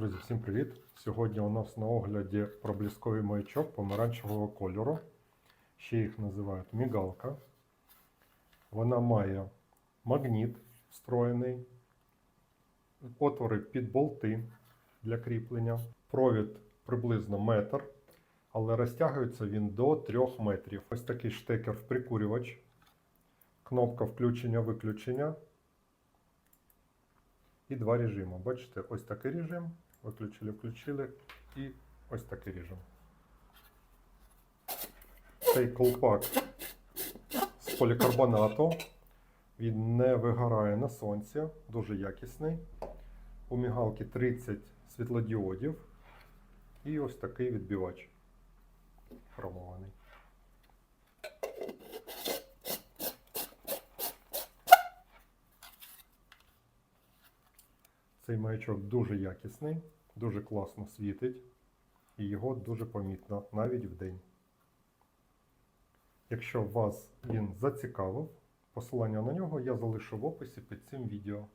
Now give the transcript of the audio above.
Друзі, всім привіт! Сьогодні у нас на огляді проблісковий маячок помаранчевого кольору. Ще їх називають мігалка. Вона має магніт встроєний, отвори під болти для кріплення, провід приблизно метр, але розтягується він до 3 метрів. Ось такий штекер в прикурювач, кнопка включення-виключення і два режими. Бачите, ось такий режим. Виключили, включили і ось такий режим. Цей колпак з полікарбонату. Він не вигорає на сонці, дуже якісний. У мігалки 30 світлодіодів. І ось такий відбивач хромований. Цей маячок дуже якісний, дуже класно світить, і його дуже помітно навіть в день. Якщо вас він зацікавив, посилання на нього я залишу в описі під цим відео.